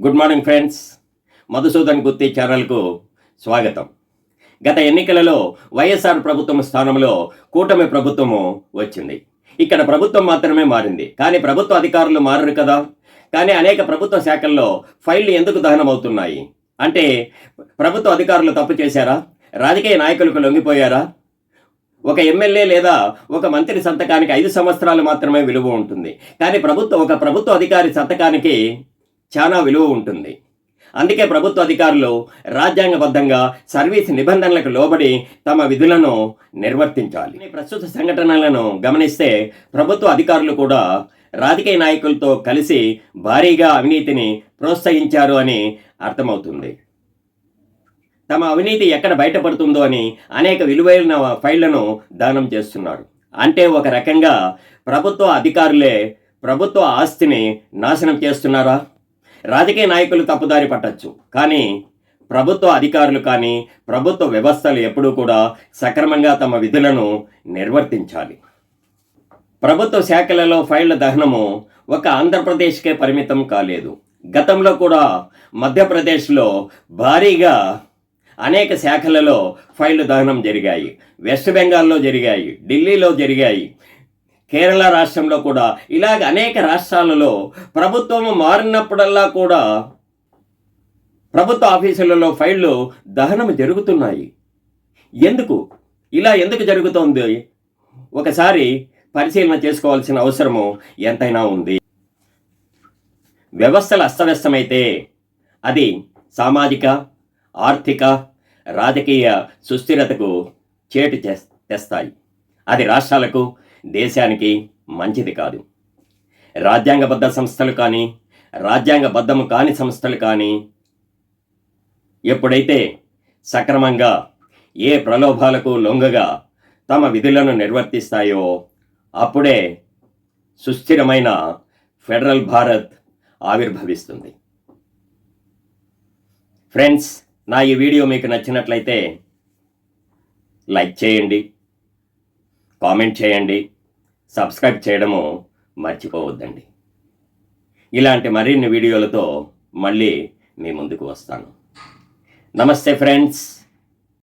Good morning friends. Madhusudan Gutti ఛానల్కు స్వాగతం. గత ఎన్నికలలో వైఎస్ఆర్ ప్రభుత్వం స్థానంలో కూటమి ప్రభుత్వము వచ్చింది. ఇక్కడ ప్రభుత్వం మాత్రమే మారింది. కానీ ప్రభుత్వ అధికారులు మారరు కదా? కానీ అనేక ప్రభుత్వ శాఖల్లో ఫైళ్ళు ఎందుకు దహనమవుతున్నాయి? అంటే ప్రభుత్వ అధికారులు తప్పు చేశారా? రాజకీయ నాయకులకు లొంగిపోయారా? ఒక ఎమ్మెల్యే లేదా ఒక మంత్రి సంతకానికి ఐదు సంవత్సరాలు మాత్రమే విలువ ఉంటుంది. కానీ ప్రభుత్వ ఒక ప్రభుత్వ అధికారి సంతకానికి చాలా విలువ ఉంటుంది. అందుకే ప్రభుత్వ అధికారులు రాజ్యాంగబద్ధంగా సర్వీస్ నిబంధనలకు లోబడి తమ విధులను నిర్వర్తించాలి. ప్రస్తుత సంఘటనలను గమనిస్తే ప్రభుత్వ అధికారులు కూడా రాజకీయ నాయకులతో కలిసి భారీగా అవినీతిని ప్రోత్సహించారు అని అర్థమవుతుంది. తమ అవినీతి ఎక్కడ బయటపడుతుందో అని అనేక విలువైన ఫైళ్ళను దానం చేస్తున్నారు. అంటే ఒక రకంగా ప్రభుత్వ అధికారులే ప్రభుత్వ ఆస్తిని నాశనం చేస్తున్నారా? రాజకీయ నాయకులు తప్పుదారి పట్టచ్చు. కానీ ప్రభుత్వ అధికారులు కానీ ప్రభుత్వ వ్యవస్థలు ఎప్పుడూ కూడా సక్రమంగా తమ విధులను నిర్వర్తించాలి. ప్రభుత్వ శాఖలలో ఫైళ్ళ దహనము ఒక ఆంధ్రప్రదేశ్కే పరిమితం కాలేదు. గతంలో కూడా మధ్యప్రదేశ్లో భారీగా అనేక శాఖలలో ఫైళ్ళు దహనం జరిగాయి. వెస్ట్ బెంగాల్లో జరిగాయి ఢిల్లీలో జరిగాయి కేరళ రాష్ట్రంలో కూడా ఇలాగ అనేక రాష్ట్రాలలో ప్రభుత్వం మారినప్పుడల్లా కూడా ప్రభుత్వ ఆఫీసులలో ఫైళ్ళు దహనం జరుగుతున్నాయి. ఎందుకు? ఇలా ఎందుకు జరుగుతోంది? ఒకసారి పరిశీలన చేసుకోవాల్సిన అవసరము ఎంతైనా ఉంది. వ్యవస్థలు అస్తవ్యస్తమైతే అది సామాజిక ఆర్థిక రాజకీయ సుస్థిరతకు చేటు చేస్- తెస్తాయి. అది రాష్ట్రాలకు దేశానికి మంచిది కాదు. రాజ్యాంగబద్ధ సంస్థలు కానీ రాజ్యాంగబద్ధము కాని సంస్థలు కానీ ఎప్పుడైతే సక్రమంగా ఏ ప్రలోభాలకు లొంగగా తమ విధులను నిర్వర్తిస్తాయో అప్పుడే సుస్థిరమైన ఫెడరల్ భారత్ ఆవిర్భవిస్తుంది. ఫ్రెండ్స్ నా ఈ వీడియో మీకు నచ్చినట్లయితే లైక్ చేయండి కామెంట్ చేయండి సబ్స్క్రైబ్ చేయడము మర్చిపోవద్దండి. ఇలాంటి మరిన్ని వీడియోలతో మళ్ళీ మీ ముందుకు వస్తాను. నమస్తే ఫ్రెండ్స్.